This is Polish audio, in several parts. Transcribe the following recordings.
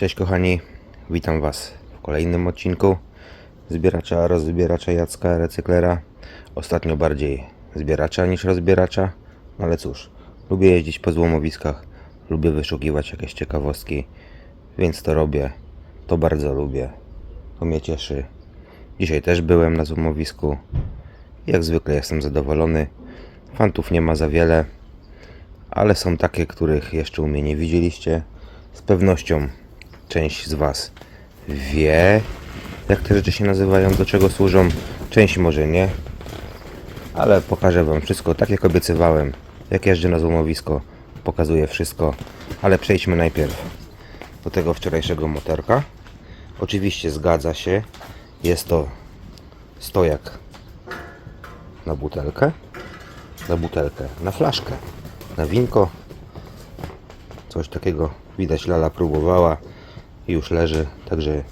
Cześć kochani, witam Was w kolejnym odcinku zbieracza, rozbieracza Jacka, recyklera. Ostatnio bardziej zbieracza niż rozbieracza, no ale cóż, lubię jeździć po złomowiskach, lubię wyszukiwać jakieś ciekawostki, więc to robię, to bardzo lubię, to mnie cieszy. Dzisiaj też byłem na złomowisku, jak zwykle jestem zadowolony, fantów nie ma za wiele, ale są takie, których jeszcze u mnie nie widzieliście. Z pewnością część z Was wie, jak te rzeczy się nazywają, do czego służą. Część może nie, ale pokażę Wam wszystko, tak jak obiecywałem. Jak jeżdżę na złomowisko, pokazuję wszystko, ale przejdźmy najpierw do tego wczorajszego motorka. Oczywiście zgadza się, jest to stojak na butelkę, na butelkę, na flaszkę, na winko. Coś takiego widać Lala próbowała i już leży, także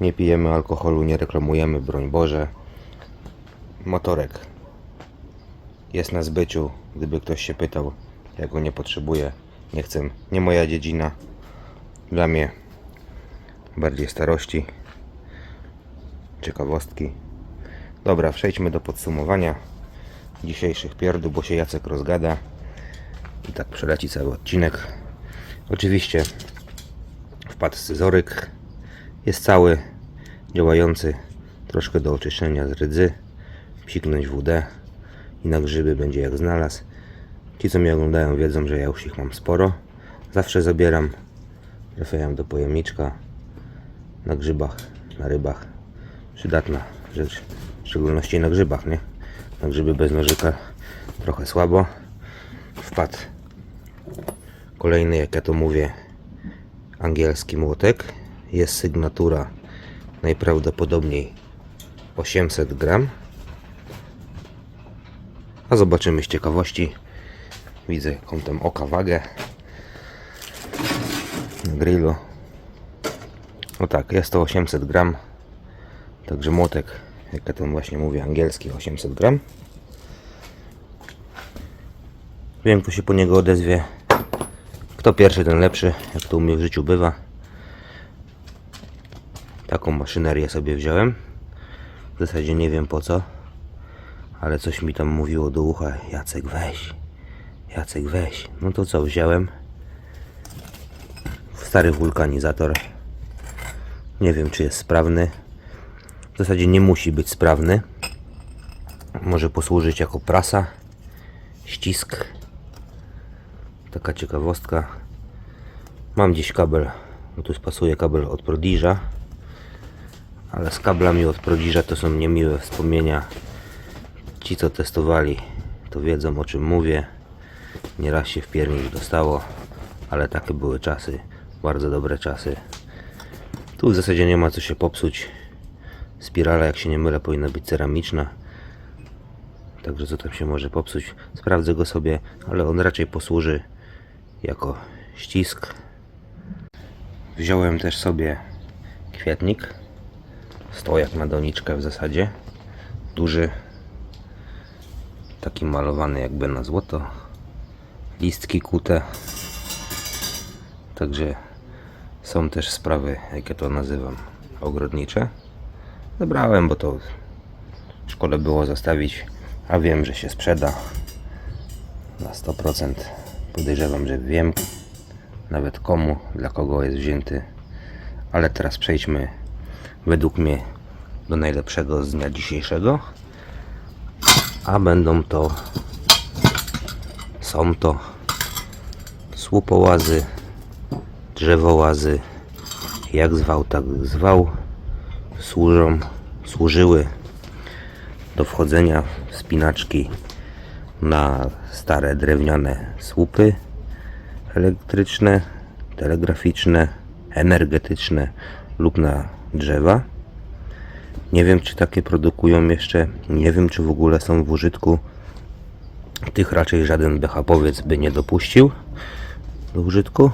nie pijemy alkoholu, nie reklamujemy, broń Boże. Motorek jest na zbyciu, gdyby ktoś się pytał, ja go nie potrzebuję, nie chcę, nie moja dziedzina. Dla mnie bardziej starości, ciekawostki. Dobra, przejdźmy do podsumowania dzisiejszych pierdół, bo się Jacek rozgada i tak przeleci cały odcinek. Oczywiście wpadł scyzoryk, jest cały, działający, troszkę do oczyszczenia z rydzy, psiknąć WD i na grzyby będzie jak znalazł. Ci co mnie oglądają wiedzą, że ja już ich mam sporo, zawsze zabieram, trafiają do pojemniczka, na grzybach, na rybach, przydatna rzecz, w szczególności na grzybach, nie? Na grzyby bez nożyka trochę słabo. Wpadł kolejny, jak ja to mówię, angielski młotek. Jest sygnatura najprawdopodobniej 800 gram. A zobaczymy z ciekawości. Widzę kątem oka wagę grillu. No tak, jest to 800 gram. Także młotek, jak ja to właśnie mówię, angielski 800 gram. Wiem, kto się po niego odezwie. Kto pierwszy, ten lepszy, jak to u mnie w życiu bywa. Taką maszynerię sobie wziąłem. W zasadzie nie wiem po co, ale coś mi tam mówiło do ucha. Jacek weź, Jacek weź. No to co, wziąłem. Stary wulkanizator. Nie wiem, czy jest sprawny. W zasadzie nie musi być sprawny. Może posłużyć jako prasa, ścisk. Taka ciekawostka. Mam gdzieś kabel, bo tu spasuje kabel od Prodiża. Ale z kablami od Prodiża to są niemiłe wspomnienia. Ci co testowali to wiedzą o czym mówię. Nieraz się w piernik dostało, ale takie były czasy. Bardzo dobre czasy. Tu w zasadzie nie ma co się popsuć. Spirala, jak się nie mylę, powinna być ceramiczna. Także co tam się może popsuć? Sprawdzę go sobie, ale on raczej posłuży jako ścisk. Wziąłem też sobie kwiatnik. Stojak na doniczkę w zasadzie. Duży. Taki malowany jakby na złoto. Listki kute. Także są też sprawy, jak ja to nazywam, ogrodnicze. Zabrałem, bo to szkoda było zostawić, a wiem, że się sprzeda na 100%. Podejrzewam, że wiem nawet komu, dla kogo jest wzięty. Ale teraz przejdźmy według mnie do najlepszego z dnia dzisiejszego. A będą to są to słupołazy, drzewołazy, jak zwał, tak zwał, służą, służyły do wchodzenia w spinaczki na stare drewniane słupy elektryczne, telegraficzne, energetyczne lub na drzewa. Nie wiem, czy takie produkują jeszcze, nie wiem, czy w ogóle są w użytku. Tych raczej żaden bechapowiec by nie dopuścił do użytku.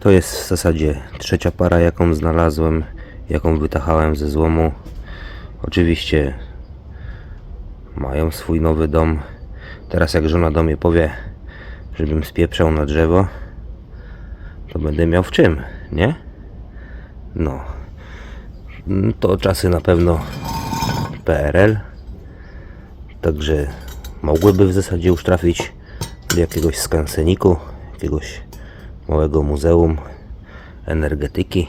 To jest w zasadzie trzecia para, jaką znalazłem, jaką wytachałem ze złomu. Oczywiście mają swój nowy dom. Teraz jak żona do mnie powie, żebym spieprzał na drzewo, to będę miał w czym, nie? No. To czasy na pewno PRL. Także mogłyby w zasadzie już trafić do jakiegoś skanseniku, jakiegoś małego muzeum energetyki,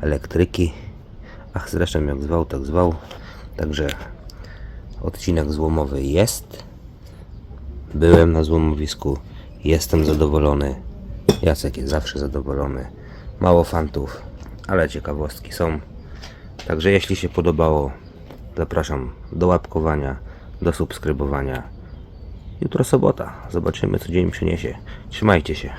elektryki. Ach, zresztą jak zwał, tak zwał. Także odcinek złomowy jest. Byłem na złomowisku. Jestem zadowolony. Jacek jest zawsze zadowolony. Mało fantów, ale ciekawostki są. Także jeśli się podobało, zapraszam do łapkowania, do subskrybowania. Jutro sobota. Zobaczymy, co dzień przyniesie. Trzymajcie się.